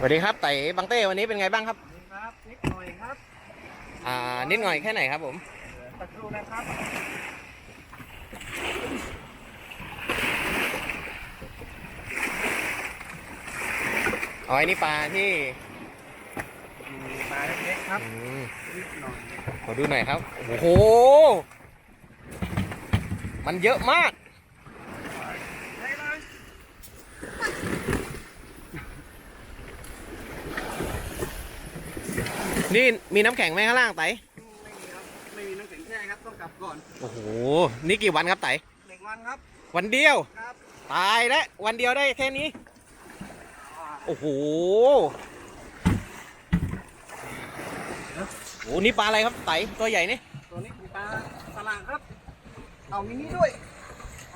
สวัสดีครับไต่บังเต้วันนี้เป็นไงบ้างครับครับนิดหน่อยครับ อ่านิดหน่อยแค่ไหนครับผมตะครูนะครับอ๋อไอ้นี่ปลาที่ปลาเล็กๆครับอืมนิดหน่อยขอดูหน่อยครับ โอ้โห มันเยอะมาก ได้เลย นี่มีน้ำแข็งไหมข้างล่างไต่ไม่มีครับ ไม่มีน้ำแข็งแช่ครับ ต้องกลับก่อนโอ้โห นี่กี่วันครับไต่หนึ่งวันครับ วันเดียว ครับ ตายแล้ววันเดียวได้แค่นี้อ่าโอ้โห โอ้โห นี่ปลาอะไรครับไต่ตัวใหญ่นี่ ตัวนี้เป็นปลาสลางครับ เอามินิด้วย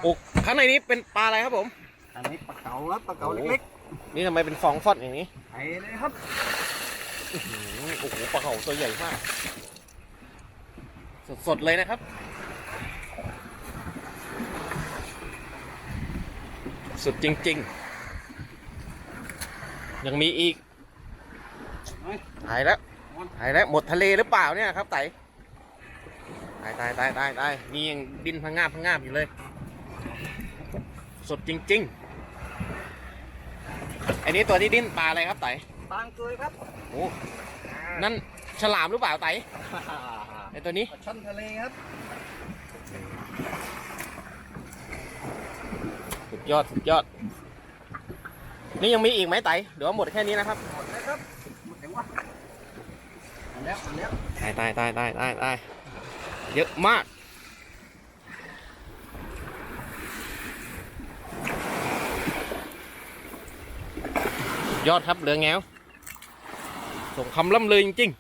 โอ้ ข้างในนี้เป็นปลาอะไรครับผม อันนี้ปลาเก๋าครับ ปลาเก๋าเล็กนี่ทำไมเป็นฟองฟอดอย่างนี้ ๆไถเลยครับอื้อหือ โอ้โหปลาเขาตัวใหญ่มาก สดๆเลยนะครับ สุดจริง ๆ ยังมีอีกหายแล้วหายแล้วหมดทะเลหรือเปล่าเนี่ยครับไตตายตายตายตายตายนี่ยังดินพังงาบพังงาบอยู่เลย สดจริง ๆ อันนี้ตัวที่ดิ้นปลาอะไรครับไต่ ปลาเกยครับโอ้นั่นฉลามหรือเปล่าไต่ไอตัวนี้ปลาช่อนทะเลครับสุดยอดสุดยอด นี่ยังมีอีกไหมไต่เดี๋ยวว่าหมดแค่นี้นะครับหมดแล้วครับหมดแล้ววะหมดแล้วหมดแล้วตายตายตายตายตายตายเยอะมากยอดครับเหลือแงว ส่งคำล่ำเลยจริง